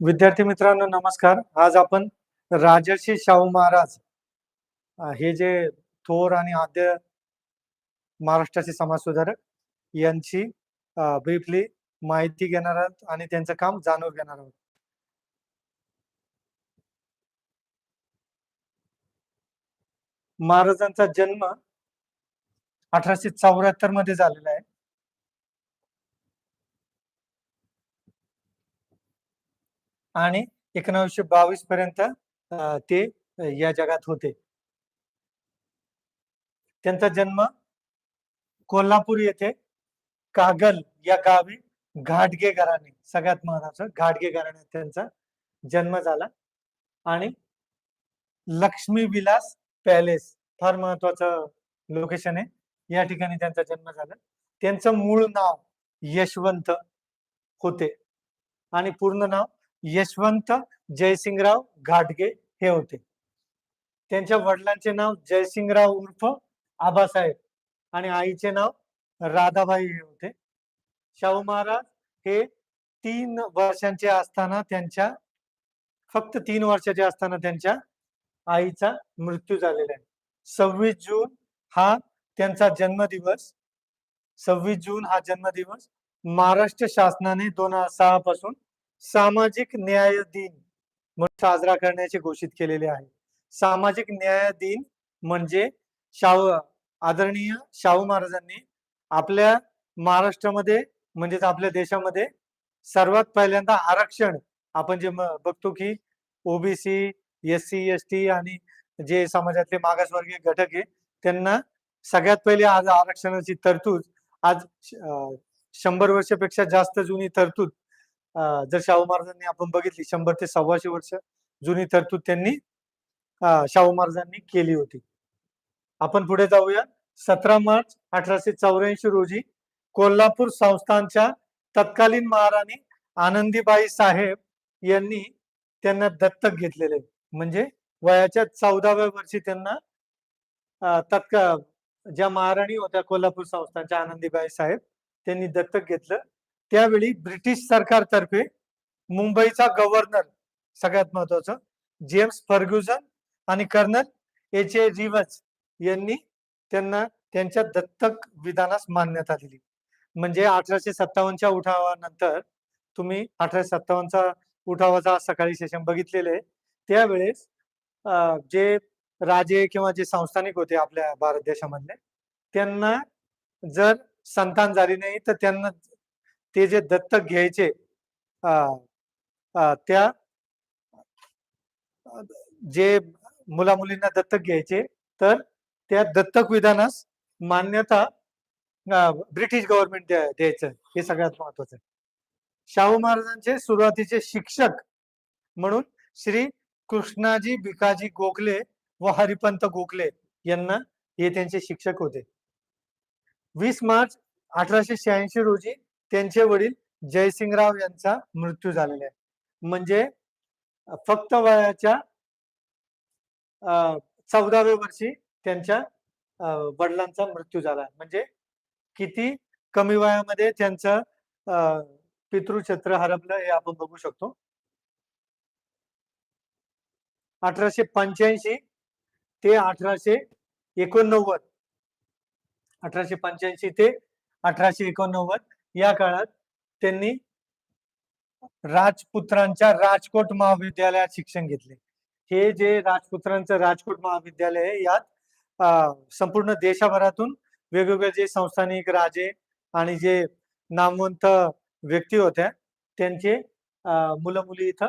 विद्यार्थी मित्रांनो नमस्कार. आज आपण राजर्षी शाहू महाराज हे जे थोर आणि आद्य महाराष्ट्राचे समाज सुधारक यांची ब्रीफली माहिती घेणार आहोत आणि त्यांचं काम जाणून घेणार आहोत. महाराजांचा जन्म अठराशे चौऱ्याहत्तरमध्ये झालेला आहे. आणि एकोणीसशे बावीस पर्यंत ते या जगात होते. त्यांचा जन्म कोल्हापूर येथे कागल या गावी घाटगे घराणे सगळ्यात महत्वाचं घाटगे घराण्यात त्यांचा जन्म झाला. आणि लक्ष्मी विलास पॅलेस फार महत्वाचं लोकेशन आहे. या ठिकाणी त्यांचा जन्म झाला. त्यांचं मूळ नाव यशवंत होते. आणि पूर्ण नाव यशवंत जयसिंगराव घाटगे हे होते. त्यांच्या वडिलांचे नाव जयसिंगराव उर्फ आबासाहेब आणि आईचे नाव राधाबाई हे होते. शाहू महाराज हे तीन वर्षांचे असताना त्यांच्या फक्त तीन वर्षाचे असताना त्यांच्या आईचा मृत्यू झालेला आहे. सव्वीस जून हा त्यांचा जन्मदिवस. सव्वीस जून हा जन्मदिवस महाराष्ट्र शासनाने दोन हजार सहा पासून सामाजिक न्याय दिन म्हणून साजरा करण्याचे घोषित केलेले आहे. सामाजिक न्याय दिन म्हणजे शाहू आदरणीय शाहू महाराजांनी आपल्या महाराष्ट्रामध्ये म्हणजेच आपल्या देशामध्ये सर्वात पहिल्यांदा आरक्षण आपण जे बघतो की OBC S C S T आणि जे समाजातले मागासवर्गीय घटक आहे त्यांना सगळ्यात पहिले आज आरक्षणाची तरतूद आज शंभर वर्षापेक्षा जास्त जुनी तरतूद जर शाहू महाराजांनी आपण बघितली शंभर ते सव्वाशे वर्ष जुनी तरतूद त्यांनी शाहू महाराजांनी केली होती. आपण पुढे जाऊया. सतरा मार्च अठराशे चौऱ्याऐंशी रोजी कोल्हापूर संस्थानच्या तत्कालीन महाराणी आनंदीबाई साहेब यांनी त्यांना दत्तक घेतलेले. म्हणजे वयाच्या चौदाव्या वर्षी त्यांना तत्का ज्या महाराणी होत्या कोल्हापूर संस्थानच्या आनंदीबाई साहेब त्यांनी दत्तक घेतलं. त्यावेळी ब्रिटिश सरकारतर्फे मुंबईचा गव्हर्नर सगळ्यात महत्वाचं जेम्स फर्ग्युसन आणि कर्नल एच ए रिवज यांनी त्यांना त्यांच्या दत्तक विधानास मान्यता दिली. म्हणजे अठराशे सत्तावन्नच्या उठावानंतर तुम्ही अठराशे सत्तावन्नचा उठावाचा सकाळी सेशन बघितलेले त्यावेळेस अं, जे राजे किंवा जे संस्थानिक होते आपल्या भारत देशामधले त्यांना जर संतान झाली नाही तर त्यांना ते जे दत्तक घ्यायचे अं, त्या जे मुला मुलींना दत्तक घ्यायचे तर त्या दत्तक विधानास मान्यता ब्रिटिश गव्हर्नमेंट द्यायचं. हे सगळ्यात महत्वाचं आहे. शाहू महाराजांचे सुरुवातीचे शिक्षक म्हणून श्री कृष्णाजी भिकाजी गोखले व हरिपंत गोखले यांना हे त्यांचे शिक्षक होते. वीस मार्च अठराशे शहाऐंशी रोजी त्यांचे वडील जयसिंगराव यांचा मृत्यू झालेला आहे. म्हणजे फक्त वयाच्या चौदाव्या वर्षी त्यांच्या वडिलांचा मृत्यू झाला. म्हणजे किती कमी वयामध्ये त्यांचं पितृक्षेत्र हरपलं हे आपण बघू शकतो. अठराशे पंच्याऐंशी ते अठराशे एकोणनव्वद. अठराशे पंच्याऐंशी ते अठराशे एकोणनव्वद या काळात त्यांनी राजपुत्रांच्या राजकोट महाविद्यालयात शिक्षण घेतले. हे जे राजपुत्रांचं राजकोट महाविद्यालय आहे यात संपूर्ण देशभरातून वेगवेगळे जे संस्थानिक राजे आणि जे नामवंत व्यक्ती होत्या त्यांचे मुलं मुली इथं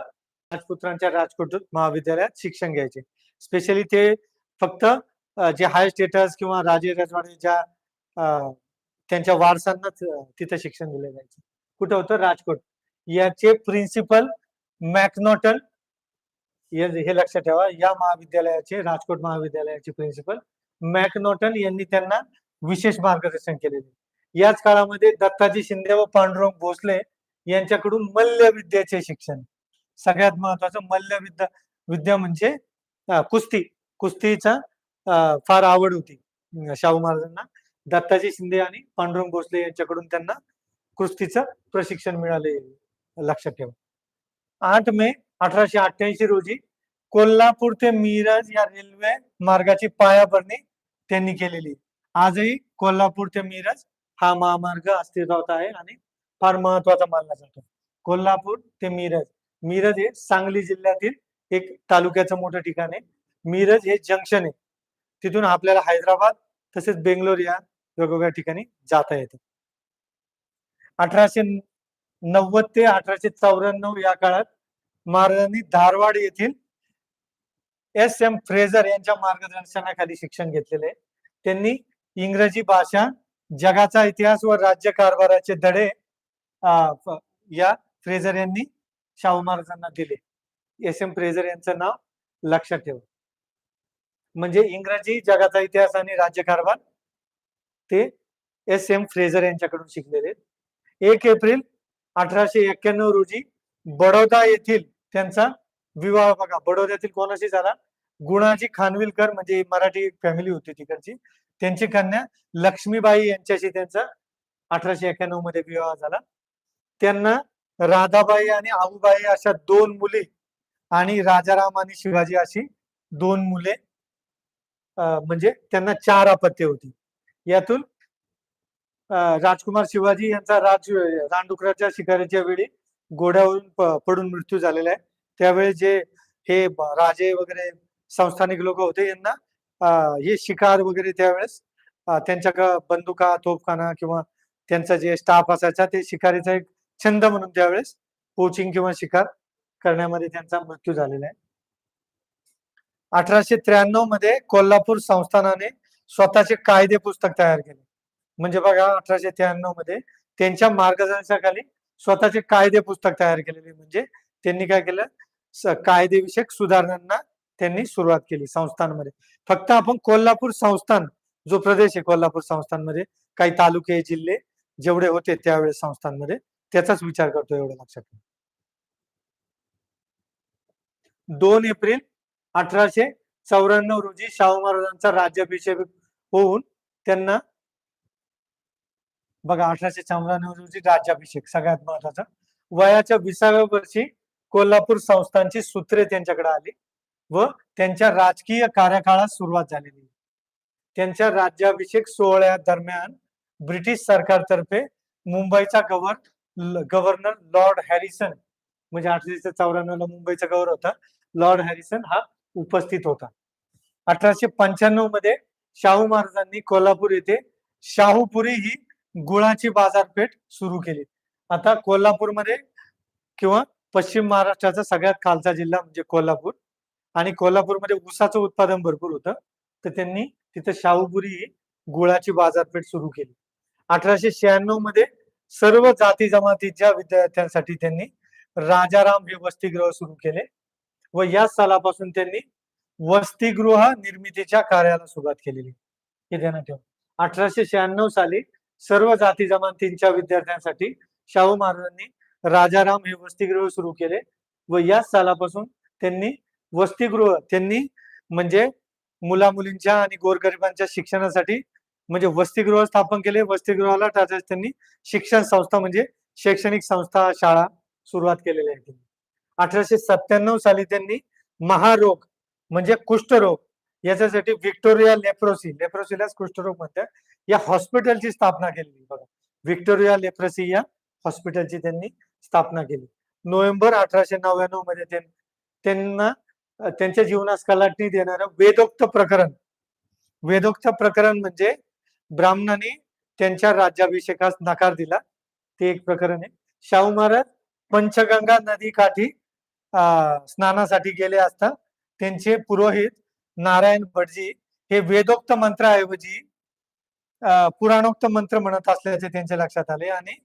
राजपुत्रांच्या राजकोट महाविद्यालयात शिक्षण घ्यायचे. स्पेशली ते फक्त जे हाय स्टेटस किंवा राजे रजवाड्याच्या अं, त्यांच्या वारसांनाच तिथं शिक्षण दिलं जायचं. कुठं होतं? राजकोट. याचे प्रिन्सिपल मॅकनॉटन हे लक्षात ठेवा या महाविद्यालयाचे राजकोट महाविद्यालयाचे प्रिन्सिपल मॅकनॉटन यांनी त्यांना विशेष मार्गदर्शन केलेले याच काळामध्ये दत्ताजी शिंदे व पांडुरंग भोसले यांच्याकडून मल्लविद्याचे शिक्षण. सगळ्यात महत्वाचं मल्लविद्या विद्या म्हणजे कुस्ती. कुस्तीचा अं, फार आवड होती शाहू महाराजांना. दत्ताजी शिंदे आणि पांडुरंग भोसले यांच्याकडून त्यांना कुस्तीचं प्रशिक्षण मिळाले लक्षात ठेवा. आठ मे अठराशे अठ्ठ्याऐंशी रोजी कोल्हापूर ते मिरज या रेल्वे मार्गाची पायाभरणी त्यांनी केलेली. आजही कोल्हापूर ते मिरज हा महामार्ग अस्तित्वात आहे आणि फार महत्त्वाचा मानला जातो. कोल्हापूर ते मिरज मिरज हे सांगली जिल्ह्यातील एक तालुक्याचं मोठं ठिकाण आहे. मिरज हे जंक्शन आहे. तिथून आपल्याला हैदराबाद तसेच बेंगलोर या वेगवेगळ्या ठिकाणी जाता येतं. अठराशे नव्वद ते अठराशे चौऱ्याण्णव या काळात महाराजांनी धारवाड येथील एस एम फ्रेझर यांच्या मार्गदर्शनाखाली शिक्षण घेतलेले त्यांनी इंग्रजी भाषा जगाचा इतिहास व राज्य कारभाराचे धडे या फ्रेझर यांनी शाहू महाराजांना दिले. एस एम फ्रेझर यांचं नाव लक्षात ठेवा. म्हणजे इंग्रजी जगाचा इतिहास आणि राज्यकारभार ते एस एम फ्रेझर यांच्याकडून शिकलेले एक एप्रिल अठराशे एक्क्याण्णव रोजी बडोदा येथील त्यांचा विवाह बघा बडोद्यातील कोणाशी झाला? गुणाजी खानविलकर म्हणजे मराठी फॅमिली होती तिकडची. त्यांची कन्या लक्ष्मीबाई यांच्याशी त्यांचा अठराशे एक्क्याण्णवमध्ये विवाह झाला. त्यांना राधाबाई आणि आऊबाई अशा दोन मुली आणि राजाराम आणि शिवाजी अशी दोन मुले म्हणजे त्यांना चार अपत्य होती. यातून राजकुमार शिवाजी यांचा राज रानडुकराच्या शिकारीच्या वेळी घोड्यावरून पडून मृत्यू झालेला आहे. त्यावेळी जे हे राजे वगैरे संस्थानिक लोक होते यांना हे शिकार वगैरे त्यावेळेस त्यांच्या बंदुका तोफखाना किंवा त्यांचा जे स्टाफ असायचा ते शिकारीचा एक छंद म्हणून त्यावेळेस पोचिंग किंवा शिकार करण्यामध्ये त्यांचा मृत्यू झालेला आहे. अठराशे त्र्याण्णवमध्ये कोल्हापूर संस्थानाने स्वतःचे कायदे पुस्तक तयार केले. म्हणजे बघा अठराशे त्र्याण्णवमध्ये त्यांच्या मार्गदर्शनाखाली स्वतःचे कायदे पुस्तक तयार केलेले. म्हणजे त्यांनी काय केलं? कायदेविषयक सुधारणांना त्यांनी सुरुवात केली संस्थांमध्ये. फक्त आपण कोल्हापूर संस्थान जो प्रदेश आहे कोल्हापूर संस्थांमध्ये काही तालुके जिल्हे जेवढे होते त्यावेळेस संस्थांमध्ये त्याचाच विचार करतो एवढं लक्षात दोन एप्रिल अठराशे चौऱ्याण्णव रोजी शाहू महाराजांचा राज्याभिषेक होऊन त्यांना बघा अठराशे चौऱ्याण्णव रोजी राज्याभिषेक सगळ्यात महत्त्वाचा वयाच्या विसाव्या वर्षी कोल्हापूर संस्थांची सूत्रे त्यांच्याकडे आली व त्यांच्या राजकीय कार्यकाळात सुरुवात झालेली. त्यांच्या राज्याभिषेक सोहळ्या दरम्यान ब्रिटिश सरकारतर्फे मुंबईचा गव्हर्न गव्हर्नर लॉर्ड हॅरिसन म्हणजे अठराशे चौऱ्याण्णव ला मुंबईचा गव्हर्नर होता लॉर्ड हॅरिसन हा उपस्थित होता. अठराशे पंच्याण्णवमध्ये शाहू महाराजांनी कोल्हापूर येथे शाहूपुरी ही गुळाची बाजारपेठ सुरू केली. आता कोल्हापूरमध्ये किंवा पश्चिम महाराष्ट्राचा सगळ्यात खालचा जिल्हा म्हणजे कोल्हापूर आणि कोल्हापूरमध्ये ऊसाचं उत्पादन भरपूर होतं. तर त्यांनी तिथे शाहूपुरी ही गुळाची बाजारपेठ सुरू केली. अठराशे शहाण्णवमध्ये सर्व जाती जमातीच्या विद्यार्थ्यांसाठी त्यांनी राजाराम हे वसतिगृह सुरू केले व या सालापासून त्यांनी वसतिगृह निर्मितीच्या कार्याला सुरुवात केलेली हे ध्यानात ठेवा. अठराशे शहाण्णव साली सर्व जाती जमातींच्या विद्यार्थ्यांसाठी शाहू महाराजांनी राजाराम हे वसतिगृह सुरू केले व याच सालापासून त्यांनी वसतिगृह त्यांनी म्हणजे मुला मुलींच्या आणि गोरगरिबांच्या शिक्षणासाठी म्हणजे वसतिगृह स्थापन केले. वसतिगृहाला टाटाच त्यांनी शिक्षण संस्था म्हणजे शैक्षणिक संस्था शाळा सुरुवात केलेल्या आहेत अठराशे सत्त्याण्णव साली त्यांनी महारोग म्हणजे कुष्ठरोग. याच्यासाठी व्हिक्टोरिया लेप्रोसी लेप्रोसीलाच कुष्ठरोग म्हणतात. या हॉस्पिटलची स्थापना केली बघा. व्हिक्टोरिया लेप्रोसी या हॉस्पिटलची त्यांनी स्थापना केली. नोव्हेंबर अठराशे नव्याण्णवमध्ये त्यांना त्यांच्या जीवनास कलाटणी देणारं वेदोक्त प्रकरण. वेदोक्त प्रकरण म्हणजे ब्राह्मणांनी त्यांच्या राज्याभिषेकास नकार दिला. ते एक प्रकरण आहे. शाहू महाराज पंचगंगा नदी काठी अं, स्नानासाठी गेले असता त्यांचे पुरोहित नारायण भटजी हे वेदोक्त मंत्राऐवजी अं, पुराणोक्त मंत्र म्हणत असल्याचे त्यांच्या लक्षात आले आणि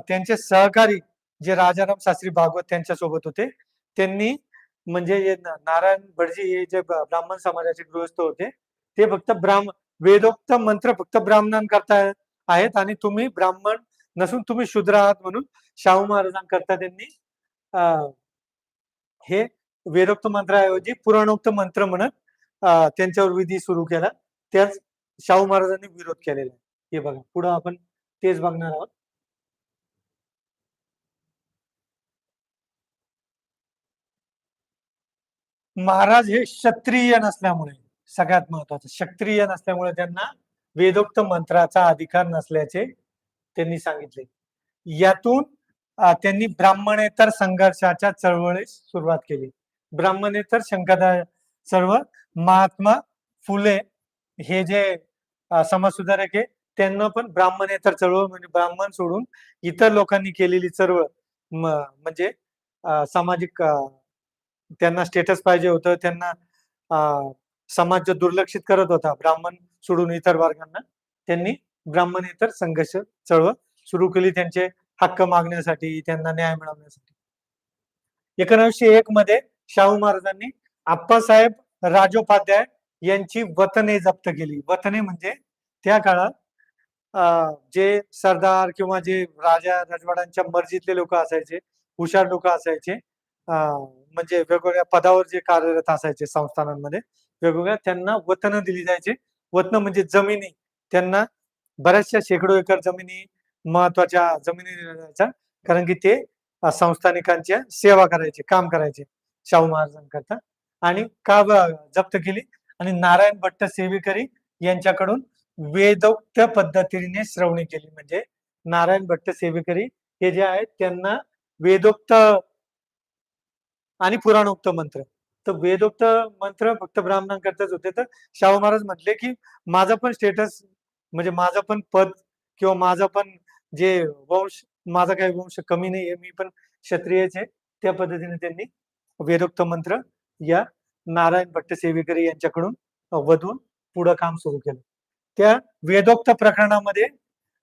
त्यांचे सहकारी जे राजाराम शास्त्री भागवत त्यांच्यासोबत होते त्यांनी म्हणजे नारायण भटजी हे जे ब्राह्मण समाजाचे गृहस्थ होते ते फक्त ब्राह्म वेदोक्त मंत्र फक्त ब्राह्मणांकरता आहेत आणि तुम्ही ब्राह्मण नसून तुम्ही शूद्र आहात म्हणून शाहू महाराजांकरता त्यांनी अं, हे वेदोक्त मंत्राऐवजी पुराणोक्त मंत्र म्हणत अं, त्यांच्यावर विधी सुरू केला. त्याच शाहू महाराजांनी विरोध केलेला आहे. हे बघा पुढे आपण तेच बघणार आहोत. महाराज हे क्षत्रिय नसल्यामुळे सगळ्यात महत्वाचं क्षत्रिय नसल्यामुळे त्यांना वेदोक्त मंत्राचा अधिकार नसल्याचे त्यांनी सांगितले. यातून त्यांनी ब्राह्मणेतर संघर्षाच्या चळवळीस सुरुवात केली. ब्राह्मणेतर शंकरा सर्व महात्मा फुले हे जे समाजसुधारक आहे त्यांना पण ब्राह्मणेतर चळवळ म्हणजे ब्राह्मण सोडून इतर लोकांनी केलेली चळवळ म्हणजे सामाजिक त्यांना स्टेटस पाहिजे होतं त्यांना अं, समाज दुर्लक्षित करत होता ब्राह्मण सोडून इतर वर्गांना त्यांनी ब्राह्मणेतर संघर्ष चळवळ सुरू केली त्यांचे हक्क मागण्यासाठी त्यांना न्याय मिळवण्यासाठी. एकोणीसशे एक मध्ये शाहू महाराजांनी आप्पासाहेब राजोपाध्याय यांची वतने जप्त केली. वतने म्हणजे त्या काळात अं, जे सरदार किंवा जे राजा राजवाड्यांच्या मर्जीतले लोक असायचे हुशार लोक असायचे अं, म्हणजे वेगवेगळ्या पदावर जे कार्यरत असायचे संस्थानांमध्ये वेगवेगळ्या त्यांना वतन दिली जायचे. वतन म्हणजे जमिनी. त्यांना बऱ्याचशा शेकडो एकर जमिनी महत्त्वाच्या जमिनी दिल्या जायच्या कारण की ते संस्थानिकांच्या सेवा करायचे काम करायचे. शाहू महाराजांकरता. आणि का जप्त केली? आणि नारायण भट्ट सेवेकरी यांच्याकडून वेदोक्त पद्धतीने श्रवणी केली. म्हणजे नारायण भट्ट सेवेकरी हे जे आहेत त्यांना वेदोक्त आणि पुराणोक्त मंत्र. तर वेदोक्त मंत्र फक्त ब्राह्मणांकरताच होते. तर शाहू महाराज म्हटले की माझं पण स्टेटस म्हणजे माझं पण पद किंवा माझं पण जे वंश माझा काही वंश कमी नाही आहे मी पण क्षत्रियच आहे. त्या पद्धतीने त्यांनी वेदोक्त मंत्र या नारायण भट्ट सेवेकरी यांच्याकडून वधून पुढं काम सुरू केलं. त्या वेदोक्त प्रकरणामध्ये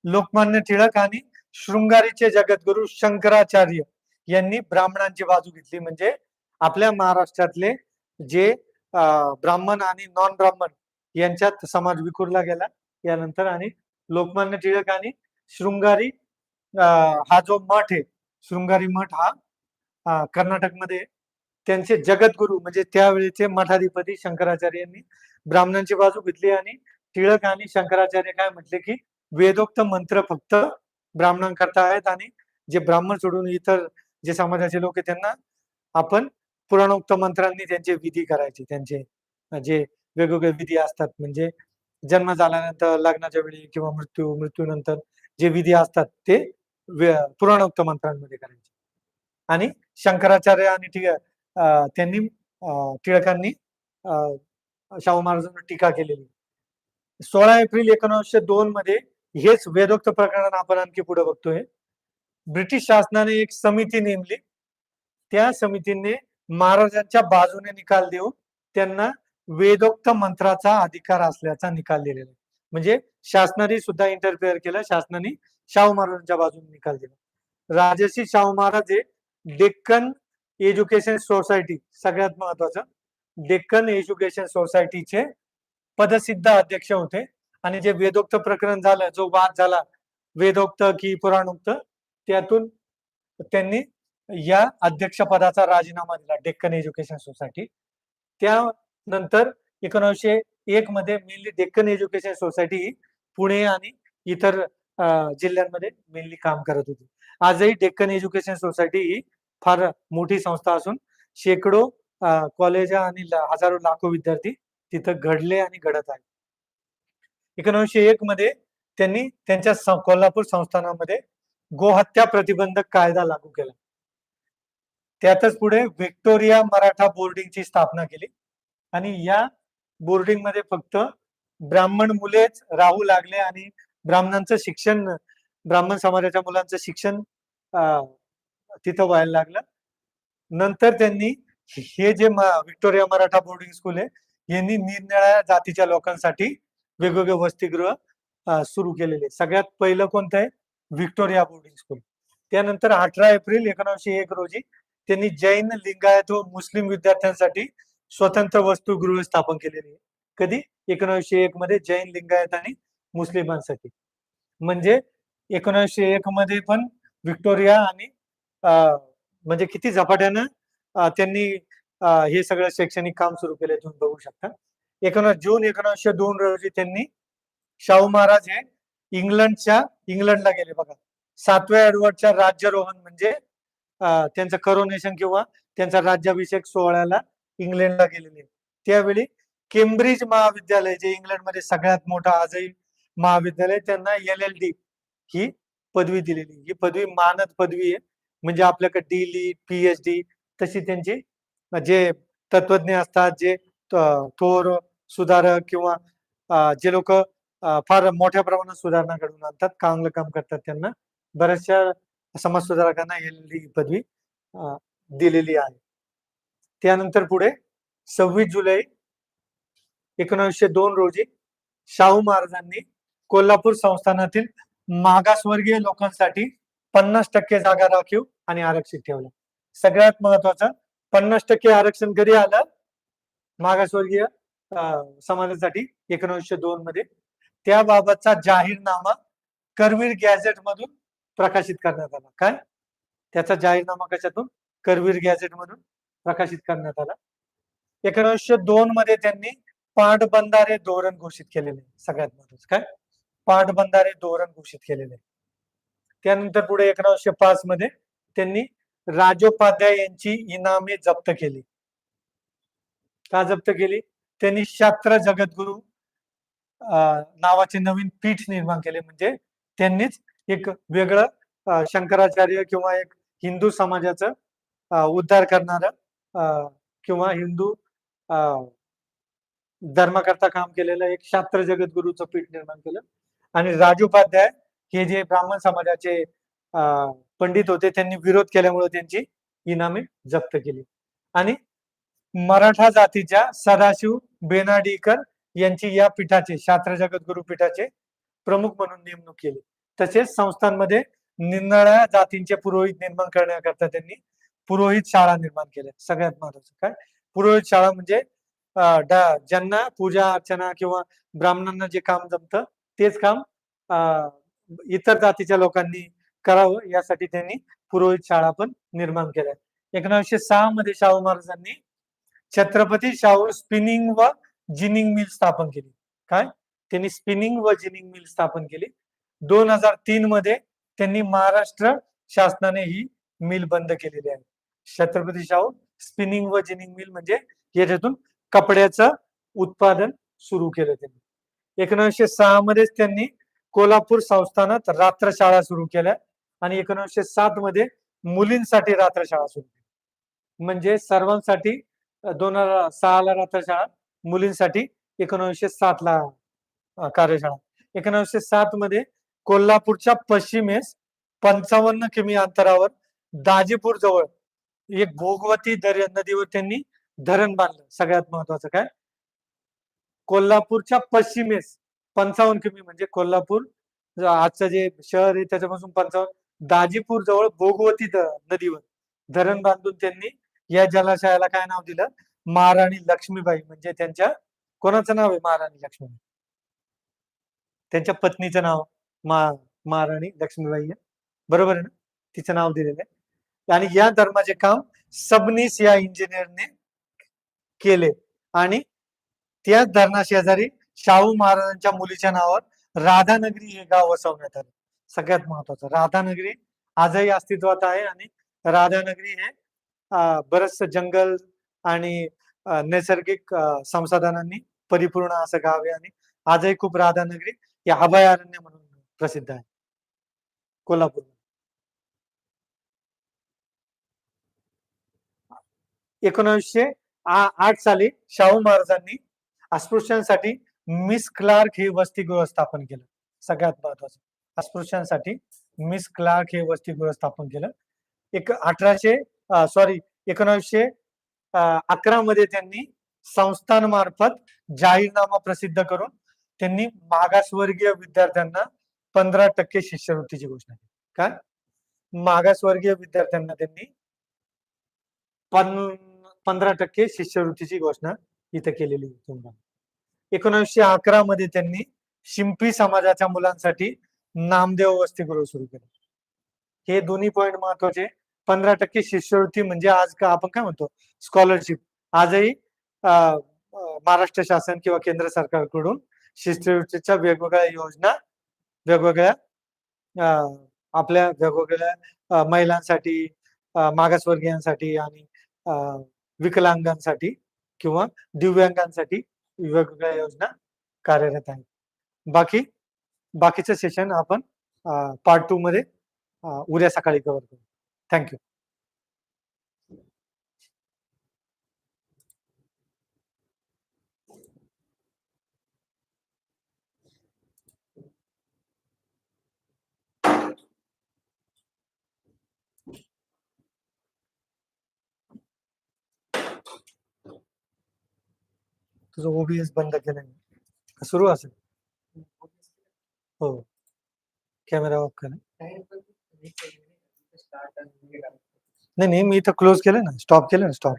लोकमान्य टिळक आणि शृंगारीचे जगद्गुरु शंकराचार्य यांनी ब्राह्मणांची बाजू घेतली. म्हणजे आपल्या महाराष्ट्रातले जे ब्राह्मण आणि नॉन ब्राह्मण यांच्यात समाज विखुरला गेला. यानंतर आणि लोकमान्य टिळक आणि शृंगारी अं, हा जो मठ आहे शृंगारी मठ हा कर्नाटकमध्ये त्यांचे जगद्गुरु म्हणजे त्यावेळेचे मठाधिपती शंकराचार्य यांनी ब्राह्मणांची बाजू घेतली आणि टिळक आणि शंकराचार्य काय म्हटले की वेदोक्त मंत्र फक्त ब्राह्मणांकरता आहेत आणि जे ब्राह्मण सोडून इतर जे समाजाचे लोक आहेत त्यांना आपण पुराणोक्त मंत्रांनी त्यांचे विधी करायचे त्यांचे जे वेगवेगळे विधी असतात म्हणजे जन्म झाल्यानंतर लग्नाच्या वेळी किंवा मृत्यू मृत्यूनंतर जे विधी असतात ते पुराणोक्त मंत्रांमध्ये करायचे. आणि शंकराचार्य आणि ठीक त्यांनी अं, टिळकांनी अं, शाहू महाराजांवर टीका केलेली. सोळा एप्रिल एकोणीसशे दोन मध्ये हेच वेदोक्त प्रकरण आपण आणखी पुढे बघतोय. ब्रिटिश शासनाने एक समिती नेमली. त्या समितीने महाराजांच्या बाजूने निकाल देऊन त्यांना वेदोक्त मंत्राचा अधिकार असल्याचा निकाल दिलेला. म्हणजे शासनाने सुद्धा इंटरफेअर केलं. शासनाने शाहू महाराजांच्या बाजूने निकाल दिला. राजर्षी शाहू महाराज हे डेक्कन एज्युकेशन सोसायटी सगळ्यात महत्वाचं. डेक्कन एज्युकेशन सोसायटीचे पदसिद्ध अध्यक्ष होते. आणि जे वेदोक्त प्रकरण झालं जो वाद झाला वेदोक्त की पुराणोक्त त्यातून त्यांनी या अध्यक्षपदाचा राजीनामा दिला डेक्कन एज्युकेशन सोसायटी. त्यानंतर एकोणीसशे एक मध्ये मेनली डेक्कन एज्युकेशन सोसायटी ही पुणे आणि इतर जिल्ह्यांमध्ये मेनली काम करत होती. आजही डेक्कन एज्युकेशन सोसायटी ही फार मोठी संस्था असून शेकडो कॉलेज आणि हजारो लाखो विद्यार्थी तिथं घडले आणि घडत आहे एकोणीसशे एक मध्ये त्यांनी त्यांच्या कोल्हापूर संस्थानामध्ये गोहत्या प्रतिबंधक कायदा लागू केला. त्यातच पुढे व्हिक्टोरिया मराठा बोर्डिंगची स्थापना केली आणि या बोर्डिंगमध्ये फक्त ब्राह्मण मुलेच राहू लागले आणि ब्राह्मणांचं शिक्षण ब्राह्मण समाजाच्या मुलांचं शिक्षण अं, तिथं व्हायला लागलं. नंतर त्यांनी हे जे Victoria Victoria Maratha boarding school आहे यांनी निरनिळ्या जातीच्या लोकांसाठी वेगवेगळे वसतिगृह सुरू केलेले. सगळ्यात पहिलं कोणतं आहे? Victoria boarding school. त्यानंतर अठरा एप्रिल एकोणीसशे एक रोजी त्यांनी जैन लिंगायत व मुस्लिम विद्यार्थ्यांसाठी स्वतंत्र वस्तुगृह स्थापन केलेली आहे. कधी? एकोणीसशे एक मध्ये जैन लिंगायत आणि मुस्लिमांसाठी. म्हणजे एकोणीसशे एक मध्ये पण व्हिक्टोरिया आणि म्हणजे किती झपाट्यानं त्यांनी हे सगळं शैक्षणिक काम सुरू केले तुम्ही बघू शकता. एकोणीस जून एकोणीसशे दोन रोजी त्यांनी शाहू महाराज हे इंग्लंडच्या इंग्लंडला गेले बघा. सातव्या एडवर्डच्या राज्यारोहण म्हणजे त्यांचं करोनेशन किंवा त्यांचा राज्याभिषेक सोहळ्याला इंग्लंडला गेलेले. त्यावेळी केम्ब्रिज महाविद्यालय जे इंग्लंडमध्ये सगळ्यात मोठं आजही महाविद्यालय त्यांना एल एल डी ही पदवी दिलेली. ही पदवी मानद पदवी आहे. म्हणजे आपल्याकडे डी ली पीएच डी तशी त्यांची जे तत्वज्ञ असतात जे थोर सुधारक किंवा जे लोक फार मोठ्या प्रमाणात सुधारणा घडवून आणतात चांगलं काम करतात त्यांना बऱ्याचशा समाज सुधारकांना एल डी पदवी दिलेली आहे. त्यानंतर पुढे सव्वीस जुलै एकोणीसशे दोन रोजी शाहू महाराजांनी कोल्हापूर संस्थानातील मागासवर्गीय लोकांसाठी पन्नास टक्के जागा राखीव आणि आरक्षित ठेवल्या सगळ्यात महत्वाचं पन्नास टक्के आरक्षण घरी आलं मागासवर्गीय समाजासाठी एकोणीसशे दोन मध्ये. त्याबाबतचा जाहीरनामा करवीर गॅझेट मधून प्रकाशित करण्यात आला. काय? त्याचा जाहीरनामा कशातून? करवीर गॅझेट मधून प्रकाशित करण्यात आला. एकोणीसशे दोन मध्ये त्यांनी पाटबंधारे धोरण घोषित केलेले आहे. सगळ्यात महत्वाचं. काय? पाटबंधारे धोरण घोषित केलेले आहे. त्यानंतर पुढे एकोणीसशे पाच मध्ये त्यांनी राजोपाध्याय यांची इनामे जप्त केली. का जप्त केली? त्यांनी शास्त्र जगद्गुरु अं, नावाचे नवीन पीठ निर्माण केले. म्हणजे त्यांनीच एक वेगळं शंकराचार्य किंवा एक हिंदू समाजाचं अं, उद्धार करणार किंवा हिंदू अं, धर्माकरता काम केलेलं एक शास्त्र जगद्गुरूचं पीठ निर्माण केलं. आणि राजोपाध्याय हे जे ब्राह्मण समाजाचे पंडित होते त्यांनी विरोध केल्यामुळे त्यांची इनामे जप्त केली. आणि मराठा जातीच्या सदाशिव बेनाडीकर यांची या पीठाचे शास्त्र जगद्गुरु पीठाचे प्रमुख म्हणून नेमणूक केली. तसेच संस्थांमध्ये निरनिराळ्या जातींचे पुरोहित निर्माण करण्याकरता त्यांनी पुरोहित शाळा निर्माण केल्या. सगळ्यात महत्वाचं काय? पुरोहित शाळा म्हणजे ज्यांना पूजा अर्चना किंवा ब्राह्मणांना जे काम जमतं तेच काम अं, इतर जातीच्या लोकांनी करावं यासाठी त्यांनी पुरोहित शाळा पण निर्माण केल्या. एकोणीसशे सहा मध्ये शाहू महाराजांनी छत्रपती शाहू स्पिनिंग व जिनिंग मिल स्थापन केली. काय? त्यांनी स्पिनिंग व जिनिंग मिल स्थापन केली. दोन हजार तीन मध्ये त्यांनी महाराष्ट्र शासनाने ही मिल बंद केलेली आहे. छत्रपती शाहू स्पिनिंग व जिनिंग मिल म्हणजे याच्यातून कपड्याचं उत्पादन सुरू केलं त्यांनी. एकोणीसशे सहा मध्येच त्यांनी कोल्हापूर संस्थानात रात्रशाळा सुरू केल्या आणि एकोणीसशे सात मध्ये मुलींसाठी रात्रशाळा सुरू केली. म्हणजे सर्वांसाठी दोन हजार सहाला रात्रशाळा मुलींसाठी एकोणीसशे सात ला कार्यशाळा. एकोणीसशे सात मध्ये कोल्हापूरच्या पश्चिमेस पंचावन्न किमी अंतरावर दाजीपूर जवळ एक भोगवती दर्या नदीवर त्यांनी धरण बांधलं. सगळ्यात महत्वाचं काय? कोल्हापूरच्या पश्चिमेस पंचावन्न किमी म्हणजे कोल्हापूर. आजचं जे शहर आहे त्याच्यापासून पंचावन्न. दाजीपूर जवळ भोगवती नदीवर. धरण बांधून त्यांनी या जलाशयाला काय नाव दिलं? महाराणी लक्ष्मीबाई. म्हणजे त्यांच्या कोणाचं नाव आहे महाराणी लक्ष्मीबाई? त्यांच्या पत्नीचं नाव मा महाराणी लक्ष्मीबाई आहे. बरोबर आहे ना? तिचं नाव दिलेलं आहे. आणि या धर्माचे काम सबनीस या इंजिनियरने केले. आणि त्या धरणाशेजारी शाहू महाराजांच्या मुलीच्या नावावर राधानगरी हे गाव वसवण्यात आलं. सगळ्यात महत्वाचं. राधानगरी आजही अस्तित्वात आहे आणि राधानगरी हे बरचसं जंगल आणि नैसर्गिक संसाधनांनी परिपूर्ण असं गाव आहे आणि आजही खूप राधानगरी हे अभयारण्य म्हणून प्रसिद्ध आहे. कोल्हापूर. एकोणीसशे आठ साली शाहू महाराजांनी अस्पृश्यांसाठी मिस क्लार्क हे वसतिगृह स्थापन केलं. सगळ्यात महत्वाचं. अस्पृश्यांसाठी मिस क्लार्क हे वसतिगृह स्थापन केलं. एक अठराशे सॉरी एकोणीसशे अकरा मध्ये त्यांनी संस्थांमार्फत जाहीरनामा प्रसिद्ध करून त्यांनी मागासवर्गीय विद्यार्थ्यांना पंधरा टक्के शिष्यवृत्तीची घोषणा केली. काय? मागासवर्गीय विद्यार्थ्यांना त्यांनी पन पंधरा टक्के शिष्यवृत्तीची घोषणा इथं केलेली होती तुम्हाला. एकोणीसशे अकरा मध्ये त्यांनी शिंपी समाजाच्या मुलांसाठी नामदेव वसतिगृह सुरू केलं. हे दोन्ही पॉईंट महत्त्वाचे. पंधरा टक्के शिष्यवृत्ती म्हणजे आज का आपण काय म्हणतो? स्कॉलरशिप आजही महाराष्ट्र शासन किंवा केंद्र सरकारकडून शिष्यवृत्तीच्या वेगवेगळ्या योजना वेगवेगळ्या आपल्या वेगवेगळ्या महिलांसाठी मागासवर्गीयांसाठी आणि विकलांगांसाठी किंवा दिव्यांगांसाठी वेगवेगळ्या योजना कार्यरत आहेत. बाकी बाकीचं सेशन आपण पार्ट टू मध्ये उद्या सकाळी कव्हर करू. थँक्यू तुझं ओबीएस बंद केलं सुरू असेल हो। कॅमेरा ऑफ़ करा नाही नाही मी इथं क्लोज केलं ना स्टॉप केलं ना स्टॉप